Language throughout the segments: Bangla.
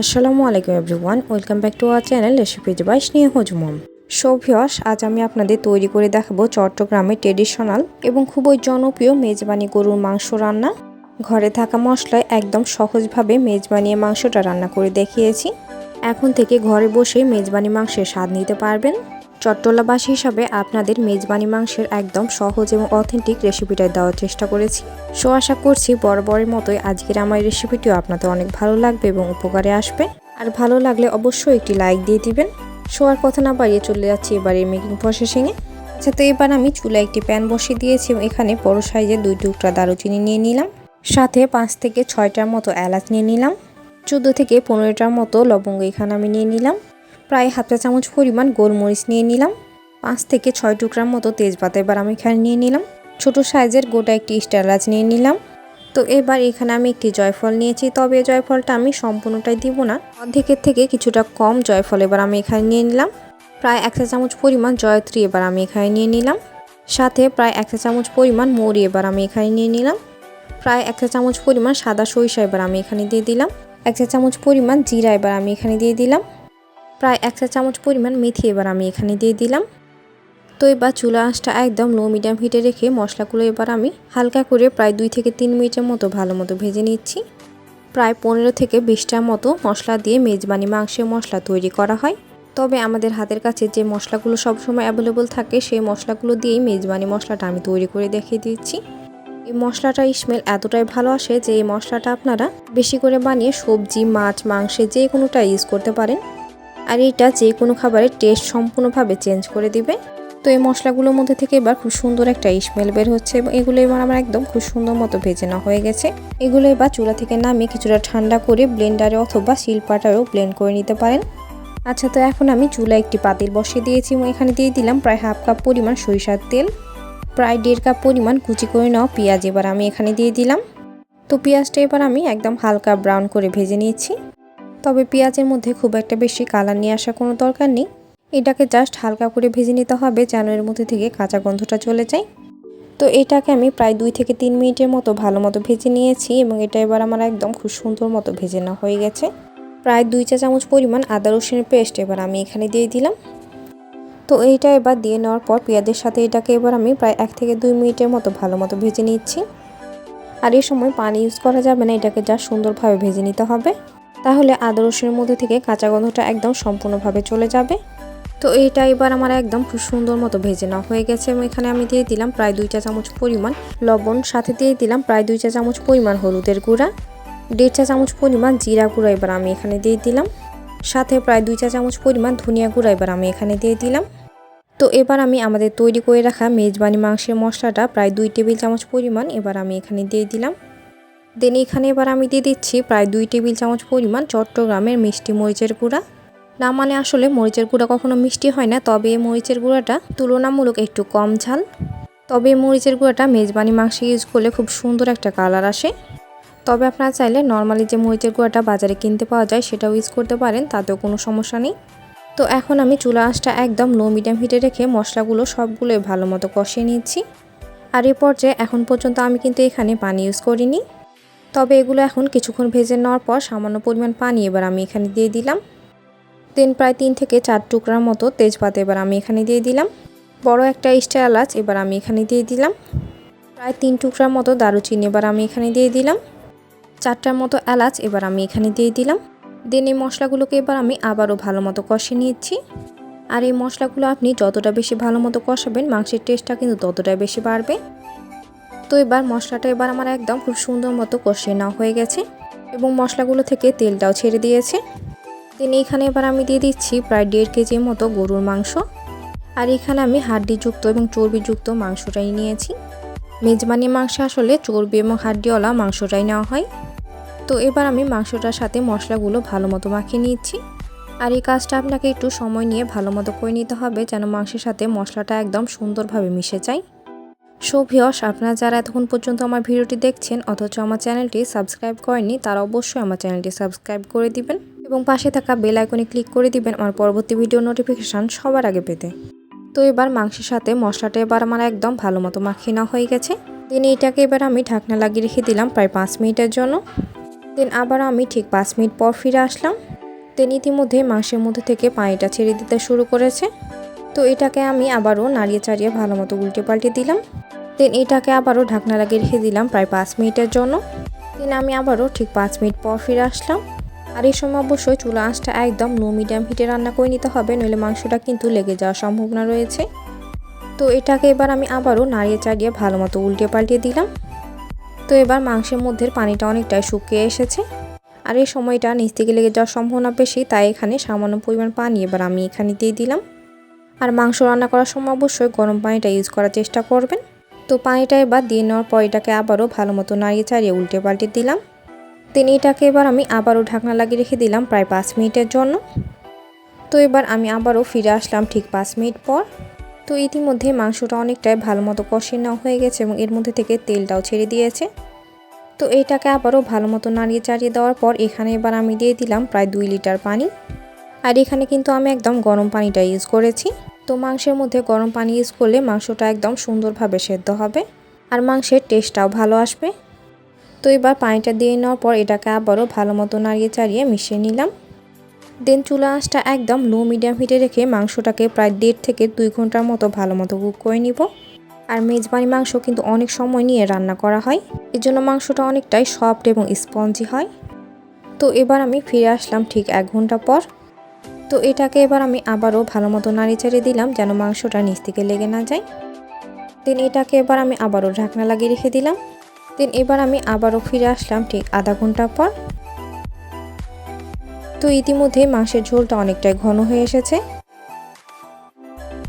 আসসালামু আলাইকুম everyone, welcome back to our channel recipe device নিয়ে হজমম সৌভিয়স আজ আমি আপনাদের তৈরি করে দেখাবো চট্টগ্রামের ট্রেডিশনাল এবং খুবই জনপ্রিয় মেজবানি গরুর মাংস রান্না। ঘরে থাকা মশলায় একদম সহজভাবে মেজবানিয়ে মাংসটা রান্না করে দেখিয়েছি। এখন থেকে ঘরে বসে মেজবানি মাংসের স্বাদ নিতে পারবেন। চট্টলাবাসী হিসাবে আপনাদের মেজবানি মাংসের একদম সহজ এবং অথেন্টিক রেসিপিটা দেওয়ার চেষ্টা করেছি। সো আশা করছি বরাবরের মতোই আজকের আমার এই রেসিপিটিও আপনাদের অনেক ভালো লাগবে এবং উপকারে আসবে। আর ভালো লাগলে অবশ্যই একটি লাইক দিয়ে দিবেন। আর কথা না বাড়িয়ে চলে যাচ্ছি এবারে মেকিং প্রসেসিংয়ে আচ্ছা তো এবার আমি চুলায় একটি প্যান বসিয়ে দিয়েছি এবং এখানে বড় সাইজের দুই টুকরা দারুচিনি নিয়ে নিলাম। সাথে পাঁচ থেকে ছয়টার মতো এলাচ নিয়ে নিলাম। চোদ্দ থেকে পনেরোটার মতো লবঙ্গ এখানে আমি নিয়ে নিলাম। প্রায় হাফ চা চামচ পরিমাণ গোলমরিচ নিয়ে নিলাম। পাঁচ থেকে ছয় টুকরার মতো তেজপাতা এবার আমি এখানে নিয়ে নিলাম। ছোট সাইজের গোটা একটি স্টারলাচ নিয়ে নিলাম। তো এবার এখানে আমি একটি জয়ফল নিয়েছি। তবে জয়ফলটা আমি সম্পূর্ণটাই দিব না। অর্ধেকের থেকে কিছুটা কম জয়ফল এবার আমি এখানে নিয়ে নিলাম। প্রায় এক চা চামচ পরিমাণ জয়ত্রী এবার আমি এখানে নিয়ে নিলাম। সাথে প্রায় এক চা চামচ পরিমাণ মৌরি এবার আমি এখানে নিয়ে নিলাম। প্রায় এক চা চামচ পরিমাণ সাদা সরিষা এবার আমি এখানে দিয়ে দিলাম। এক চা চামচ পরিমাণ জিরা এবার আমি এখানে দিয়ে দিলাম। প্রায় এক চা চামচ পরিমাণ মেথি এবার আমি এখানে দিয়ে দিলাম। তো এবার চুলা আঁচটা একদম লো মিডিয়াম হিটে রেখে মশলাগুলো এবার আমি হালকা করে প্রায় দুই থেকে তিন মিনিটের মতো ভালো মতো ভেজে নিচ্ছি। প্রায় পনেরো থেকে বিশটার মতো মশলা দিয়ে মেজবানি মাংসের মশলা তৈরি করা হয়। তবে আমাদের হাতের কাছে যে মশলাগুলো সবসময় অ্যাভেলেবল থাকে, সেই মশলাগুলো দিয়েই মেজবানি মশলাটা আমি তৈরি করে দেখিয়ে দিচ্ছি। এই মশলাটা স্মেল এতটাই ভালো আসে যে এই মশলাটা আপনারা বেশি করে বানিয়ে সবজি, মাছ, মাংসে যে কোনোটা ইউজ করতে পারেন। আর এটা যে কোনো খাবারের টেস্ট সম্পূর্ণভাবে চেঞ্জ করে দিবে। তো এই মশলাগুলোর মধ্যে থেকে এবার খুব সুন্দর একটা স্মেল বের হচ্ছে এবং এগুলো এবার আমার একদম খুব সুন্দর মতো ভেজে নেওয়া হয়ে গেছে। এগুলো এবার চুলা থেকে নামিয়ে কিছুটা ঠান্ডা করে ব্লেন্ডারে অথবা শিলপাটারেও ব্লেন্ড করে নিতে পারেন। আচ্ছা তো এখন আমি চুলা একটি পাতিল বসিয়ে দিয়েছি এবং এখানে দিয়ে দিলাম প্রায় হাফ কাপ পরিমাণ সরিষার তেল, প্রায় দেড় কাপ পরিমাণ কুচি করে নেওয়া পেঁয়াজ এবার আমি এখানে দিয়ে দিলাম। তো পেঁয়াজটা এবার আমি একদম হালকা ব্রাউন করে ভেজে নিয়েছি। তবে পেঁয়াজের মধ্যে খুব একটা বেশি কালার নিয়ে আসার কোনো দরকার নেই। এটাকে জাস্ট হালকা করে ভেজে নিতে হবে যেন এর মধ্যে থেকে কাঁচা গন্ধটা চলে যায়। তো এটাকে আমি প্রায় দুই থেকে তিন মিনিটের মতো ভালো মতো ভেজে নিয়েছি এবং এটা এবার আমার একদম খুব সুন্দর মতো ভেজে নেওয়া হয়ে গেছে। প্রায় দুই চা চামচ পরিমাণ আদা রসুনের পেস্ট এবার আমি এখানে দিয়ে দিলাম। তো এইটা এবার দিয়ে নেওয়ার পর পেঁয়াজের সাথে এটাকে এবার আমি প্রায় এক থেকে দুই মিনিটের মতো ভালো মতো ভেজে নিচ্ছি। আর এই সময় পানি ইউজ করা যাবে না, এটাকে যা সুন্দরভাবে ভেজে নিতে হবে। তাহলে আদা রসুনের মধ্যে থেকে কাঁচা গন্ধটা একদম সম্পূর্ণভাবে চলে যাবে। তো এইটা এবার আমার একদম খুব সুন্দর মতো ভেজে নেওয়া হয়ে গেছে এবং এখানে আমি দিয়ে দিলাম প্রায় দুই চা চামচ পরিমাণ লবণ, সাথে দিয়ে দিলাম প্রায় দুই চা চামচ পরিমাণ হলুদের গুঁড়া, দেড় চা চামচ পরিমাণ জিরা গুঁড়া এবার আমি এখানে দিয়ে দিলাম, সাথে প্রায় দুই চা চামচ পরিমাণ ধনিয়া গুঁড়া এবার আমি এখানে দিয়ে দিলাম। তো এবার আমি আমাদের তৈরি করে রাখা মেজবানি মাংসের মশলাটা প্রায় দুই টেবিল চামচ পরিমাণ এবার আমি এখানে দিয়ে দিলাম। দেন এখানে এবার আমি দিয়ে দিচ্ছি প্রায় দুই টেবিল চামচ পরিমাণ চট্টগ্রামের মিষ্টি মরিচের গুঁড়া। না মানে আসলে মরিচের গুঁড়া কখনো মিষ্টি হয় না, তবে এই মরিচের গুঁড়াটা তুলনামূলক একটু কম ঝাল। তবে এই মরিচের গুঁড়াটা মেজবানি মাংসে ইউজ করলে খুব সুন্দর একটা কালার আসে। তবে আপনারা চাইলে নর্মালি যে মরিচের গুঁড়াটা বাজারে কিনতে পাওয়া যায় সেটাও ইউজ করতে পারেন, তাতেও কোনো সমস্যা নেই। তো এখন আমি চুলা আঁচটা একদম লো মিডিয়াম হিটে রেখে মশলাগুলো সবগুলোই ভালো মতো কষিয়ে নিচ্ছি আর এ পর্যায়ে এখন পর্যন্ত আমি কিন্তু এখানে পানি ইউজ করিনি। তবে এগুলো এখন কিছুক্ষণ ভেজে নেওয়ার পর সামান্য পরিমাণ পানি এবার আমি এখানে দিয়ে দিলাম। দেন প্রায় তিন থেকে চার টুকরার মতো তেজপাতা এবার আমি এখানে দিয়ে দিলাম। বড় একটা স্টার এলাচ এবার আমি এখানে দিয়ে দিলাম। প্রায় তিন টুকরার মতো দারুচিনি এবার আমি এখানে দিয়ে দিলাম। চারটার মতো এলাচ এবার আমি এখানে দিয়ে দিলাম। দেন এই মশলাগুলোকে এবার আমি আবারও ভালো মতো কষে নিয়েছি আর এই মশলাগুলো আপনি যতটা বেশি ভালো মতো কষাবেন, মাংসের টেস্টটা কিন্তু ততটাই বেশি বাড়বে। তো এবার মশলাটা এবার আমার একদম খুব সুন্দর মতো কষিয়ে নেওয়া হয়ে গেছে এবং মশলাগুলো থেকে তেলটাও ছেড়ে দিয়েছে। দেন এইখানে এবার আমি দিয়ে দিচ্ছি প্রায় দেড় কেজির মতো গরুর মাংস। আর এখানে আমি হাড্ডিযুক্ত এবং চর্বিযুক্ত মাংসটাই নিয়েছি। মেজবানি মাংস আসলে চর্বি এবং হাড্ডিওয়ালা মাংসটাই নেওয়া হয়। তো এবার আমি মাংসটার সাথে মশলাগুলো ভালো মতো মাখিয়ে নিচ্ছি। আর এই কাজটা আপনাকে একটু সময় নিয়ে ভালো মতো করে নিতে হবে যেন মাংসের সাথে মশলাটা একদম সুন্দরভাবে মিশে যায়। সো ভিয়স আপনারা যারা এতক্ষণ পর্যন্ত আমার ভিডিওটি দেখছেন, অথচ আমার চ্যানেলটি সাবস্ক্রাইব করেননি, তারা অবশ্যই আমার চ্যানেলটি সাবস্ক্রাইব করে দিবেন এবং পাশে থাকা বেল আইকনে ক্লিক করে দিবেন আমার পরবর্তী ভিডিও নোটিফিকেশান সবার আগে পেতে। তো এবার মাংসের সাথে মশলাটা এবার আমার একদম ভালো মতো মাখিয়ে নেওয়া হয়ে গেছে। দেন এটাকে এবার আমি ঢাকনা লাগিয়ে রেখে দিলাম প্রায় পাঁচ মিনিটের জন্য। দেন আবার আমি ঠিক পাঁচ মিনিট পর ফিরে আসলাম। দেন ইতিমধ্যে মাংসের মধ্যে থেকে পানিটা ছেড়ে দিতে শুরু করেছে। তো এটাকে আমি আবারও নাড়িয়ে চাড়িয়ে ভালো মতো উল্টে পাল্টে দিলাম। দেন এটাকে আবারও ঢাকনা লাগিয়ে রেখে দিলাম প্রায় পাঁচ মিনিটের জন্য। দেন আমি আবারও ঠিক পাঁচ মিনিট পর ফিরে আসলাম। আর এই সময় অবশ্যই চুলা আঁচটা একদম লো মিডিয়াম হিটে রান্না করে নিতে হবে, নইলে মাংসটা কিন্তু লেগে যাওয়ার সম্ভাবনা রয়েছে। তো এটাকে এবার আমি আবারও নাড়িয়ে চাড়িয়ে ভালো মতো উল্টে পাল্টে দিলাম। তো এবার মাংসের মধ্যে পানিটা অনেকটাই শুকিয়ে এসেছে। আর এই সময়টা নিচ থেকে লেগে যাওয়ার সম্ভাবনা বেশি, তাই এখানে সামান্য পরিমাণ পানি এবার আমি এখানে দিয়ে দিলাম। আর মাংস রান্না করার সময় অবশ্যই গরম পানিটা ইউজ করার চেষ্টা করবেন। তো পানিটা এবার দিয়ে নেওয়ার পর এটাকে আবারও ভালো মতো নাড়িয়ে চাড়িয়ে উল্টে পাল্টে দিলাম। দেন এটাকে এবার আমি আবারও ঢাকনা লাগিয়ে রেখে দিলাম প্রায় পাঁচ মিনিটের জন্য। তো এবার আমি আবারও ফিরে আসলাম ঠিক পাঁচ মিনিট পর। তো ইতিমধ্যে মাংসটা অনেকটাই ভালো মতো কষে নেওয়া হয়ে গেছে এবং এর মধ্যে থেকে তেলটাও ছেড়ে দিয়েছে। তো এটাকে আবারও ভালো মতো নাড়িয়ে চাড়িয়ে দেওয়ার পর এখানে এবার আমি দিয়ে দিলাম প্রায় দুই লিটার পানি। আর এখানে কিন্তু আমি একদম গরম পানিটা ইউজ করেছি। তো মাংসের মধ্যে গরম পানি ইউজ করলে মাংসটা একদম সুন্দরভাবে সেদ্ধ হবে আর মাংসের টেস্টটাও ভালো আসবে। তো এবার পানিটা দিয়ে নেওয়ার পর এটাকে আবারও ভালো মতো নাড়িয়ে চাড়িয়ে মিশিয়ে নিলাম। দেন চুলা আঁচটা একদম লো মিডিয়াম হিটে রেখে মাংসটাকে প্রায় দেড় থেকে দুই ঘণ্টার মতো ভালো মতো কুক করে নিব। আর মেজবানি মাংস কিন্তু অনেক সময় নিয়ে রান্না করা হয়। এর জন্য মাংসটা অনেকটাই সফট এবং স্পঞ্জি হয়। তো এবার আমি ফিরে আসলাম ঠিক এক ঘণ্টা পর। তো এটাকে এবার আমি আবারও ভালো মতো নাড়ি চাড়িয়ে দিলাম যেন মাংসটা নিচ থেকে লেগে না যায়। দেন এটাকে এবার আমি আবারও ঢাকনা লাগিয়ে রেখে দিলাম। দেন এবার আমি আবারও ফিরে আসলাম ঠিক আধা ঘণ্টা পর। তো ইতিমধ্যে মাংসের ঝোলটা অনেকটাই ঘন হয়ে এসেছে।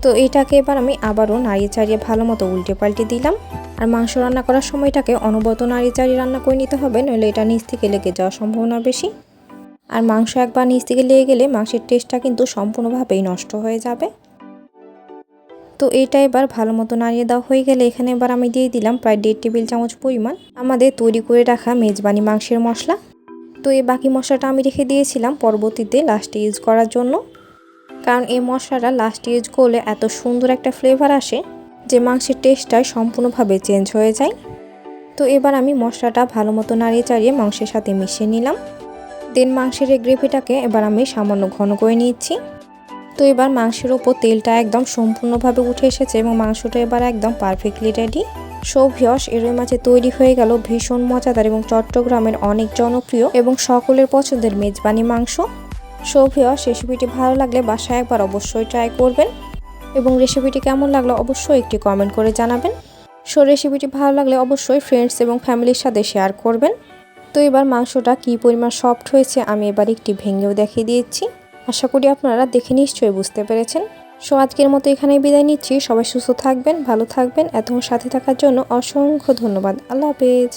তো এটাকে এবার আমি আবারও নাড়িয়ে চাড়িয়ে ভালো মতো উল্টে পাল্টে দিলাম। আর মাংস রান্না করার সময়টাকে অনবত নাড়িয়ে চাড়িয়ে রান্না করে নিতে হবে, নইলে এটা নিচ থেকে লেগে যাওয়ার সম্ভাবনা বেশি। আর মাংস একবার নিচ থেকে লেগে গেলে মাংসের টেস্টটা কিন্তু সম্পূর্ণভাবেই নষ্ট হয়ে যাবে। তো এটা এবার ভালো মতো নাড়িয়ে দেওয়া হয়ে গেলে এখানে এবার আমি দিয়ে দিলাম প্রায় দেড় টেবিল চামচ পরিমাণ আমাদের তৈরি করে রাখা মেজবানি মাংসের মশলা। তো এই বাকি মশলাটা আমি রেখে দিয়েছিলাম পরবর্তীতে লাস্টে ইউজ করার জন্য। কারণ এই মশলাটা লাস্টে ইউজ করলে এত সুন্দর একটা ফ্লেভার আসে যে মাংসের টেস্টটাই সম্পূর্ণভাবে চেঞ্জ হয়ে যায়। তো এবার আমি মশলাটা ভালো মতো নাড়িয়ে চাড়িয়ে মাংসের সাথে মিশিয়ে নিলাম। দেন মাংসের এই গ্রেভিটাকে এবার আমি সামান্য ঘন করে নিচ্ছি তো এবার মাংসের ওপর তেলটা একদম সম্পূর্ণভাবে উঠে এসেছে এবং মাংসটা এবার একদম পারফেক্টলি রেডি সৌভিয়স এরই মাঝে তৈরি হয়ে গেল ভীষণ মজাদার এবং চট্টগ্রামের অনেক জনপ্রিয় এবং সকলের পছন্দের মেজবানি মাংস। সৌভিয়স রেসিপিটি ভালো লাগলে বাসায় একবার অবশ্যই ট্রাই করবেন এবং রেসিপিটি কেমন লাগল অবশ্যই একটি কমেন্ট করে জানাবেন। সো রেসিপিটি ভালো লাগলে অবশ্যই ফ্রেন্ডস এবং ফ্যামিলির সাথে শেয়ার করবেন। তো এবার মাংসটা কী পরিমাণ সফট হয়েছে আমি এবার একটি ভেঙেও দেখিয়ে দিয়েছি। আশা করি আপনারা দেখে নিশ্চয়ই বুঝতে পেরেছেন। সো আজকের মতো এখানেই বিদায় নিচ্ছি। সবাই সুস্থ থাকবেন, ভালো থাকবেন এত সাথে থাকার জন্য অসংখ্য ধন্যবাদ। আল্লাহ হাফেজ।